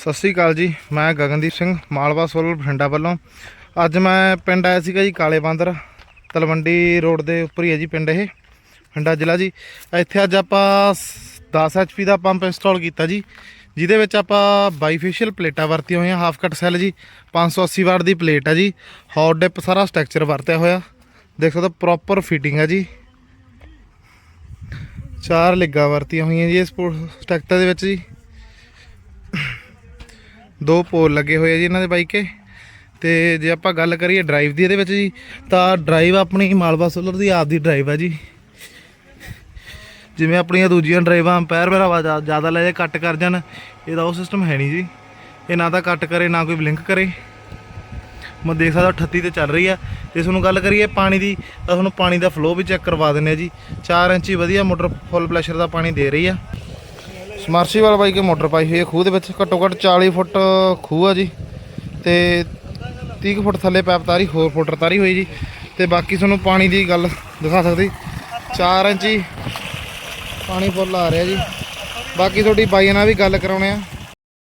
ਸਤਿ ਸ੍ਰੀ ਅਕਾਲ ਜੀ, ਮੈਂ ਗਗਨਦੀਪ ਸਿੰਘ, ਮਾਲਵਾ ਸੋਲਰ ਬਠਿੰਡਾ ਵੱਲੋਂ। ਅੱਜ ਮੈਂ ਪਿੰਡ ਆਇਆ ਸੀਗਾ ਜੀ ਕਾਲੇ ਬਾਂਦਰ, ਤਲਵੰਡੀ ਰੋਡ ਦੇ ਉੱਪਰ ਹੀ ਹੈ ਜੀ ਪਿੰਡ ਇਹ, ਬਠਿੰਡਾ ਜ਼ਿਲ੍ਹਾ ਜੀ। ਇੱਥੇ ਅੱਜ ਆਪਾਂ 10 HP ਦਾ ਪੰਪ ਇੰਸਟਾਲ ਕੀਤਾ ਜੀ, ਜਿਹਦੇ ਵਿੱਚ ਆਪਾਂ ਬਾਈਫੇਸ਼ੀਅਲ ਪਲੇਟਾਂ ਵਰਤੀਆਂ ਹੋਈਆਂ, ਹਾਫ ਕੱਟ ਸੈੱਲ ਜੀ 580 ਵਾਟ ਦੀ ਪਲੇਟ ਹੈ ਜੀ ਹੌਟ ਡਿਪ ਸਾਰਾ ਸਟਰਕਚਰ ਵਰਤਿਆ ਹੋਇਆ। ਦੇਖ ਸਕਦੇ ਪ੍ਰੋਪਰ ਫਿਟਿੰਗ ਹੈ ਜੀ। ਚਾਰ ਲਿੱਗਾਂ ਵਰਤੀਆਂ ਹੋਈਆਂ ਜੀ ਇਸ ਸਟਰਕਚਰ ਦੇ ਵਿੱਚ ਜੀ। ਦੋ ਪੋਲ ਲੱਗੇ ਹੋਏ ਆ ਜੀ ਇਹਨਾਂ ਦੇ ਬਾਈਕੇ ਤੇ ਜੇ ਆਪਾਂ ਗੱਲ ਕਰੀਏ ਡਰਾਈਵ ਦੀ ਇਹਦੇ ਵਿੱਚ ਜੀ, ਤਾਂ ਡਰਾਈਵ ਆਪਣੀ ਮਾਲਵਾ ਸੋਲਰ ਦੀ ਆਪ ਦੀ ਡਰਾਈਵ ਆ ਜੀ। ਜਿਵੇਂ ਆਪਣੀਆਂ ਦੂਜੀਆਂ ਡਰਾਈਵਾਂ ਅੰਪਾਇਰ ਵਗੈਰਾ ਜ਼ਿਆ- ਜ਼ਿਆਦਾ ਲੈ ਜੇ ਕੱਟ ਕਰ ਜਾਣ, ਇਹਦਾ ਉਹ ਸਿਸਟਮ ਹੈ ਨਹੀਂ ਜੀ। ਇਹ ਨਾ ਤਾਂ ਕੱਟ ਕਰੇ, ਨਾ ਕੋਈ ਬਲਿੰਕ ਕਰੇ। ਮੈਂ ਦੇਖ ਸਕਦਾ 38 ਤੇ ਚੱਲ ਰਹੀ ਆ। ਤੇ ਤੁਹਾਨੂੰ ਗੱਲ ਕਰੀਏ ਪਾਣੀ ਦੀ, ਤਾਂ ਤੁਹਾਨੂੰ ਪਾਣੀ ਦਾ ਫਲੋ ਵੀ ਚੈੱਕ ਕਰਵਾ ਦਿੰਦੇ ਆ ਜੀ। 4 ਇੰਚੀ ਵਧੀਆ ਮੋਟਰ ਫੁੱਲ ਪ੍ਰੈਸ਼ਰ ਦਾ ਪਾਣੀ ਦੇ ਰਹੀ ਆ। ਸਮਰਸੀਬਲ ਬਾਈ ਕੇ ਮੋਟਰ ਪਾਈ ਹੋਈ ਹੈ ਖੂਹ ਦੇ ਵਿੱਚ। ਘੱਟੋ ਘੱਟ 40 ਫੁੱਟ ਖੂਹ ਆ ਜੀ। ਤੇ 30 ਕੁ ਫੁੱਟ ਥੱਲੇ ਪੈਪ ਤਾਰੀ, ਹੋਰ ਫੁੱਟਰ ਤਾਰੀ ਹੋਈ ਜੀ। ਤੇ ਬਾਕੀ ਤੁਹਾਨੂੰ ਪਾਣੀ ਦੀ ਗੱਲ ਦਿਖਾ ਸਕਦੀ। 4 ਇੰਚੀ ਪਾਣੀ ਫੁੱਲ ਆ ਰਿਹਾ ਜੀ। ਬਾਕੀ ਤੁਹਾਡੀ ਬਾਈ ਨਾਲ ਵੀ ਗੱਲ ਕਰਾਉਣੇ ਆ।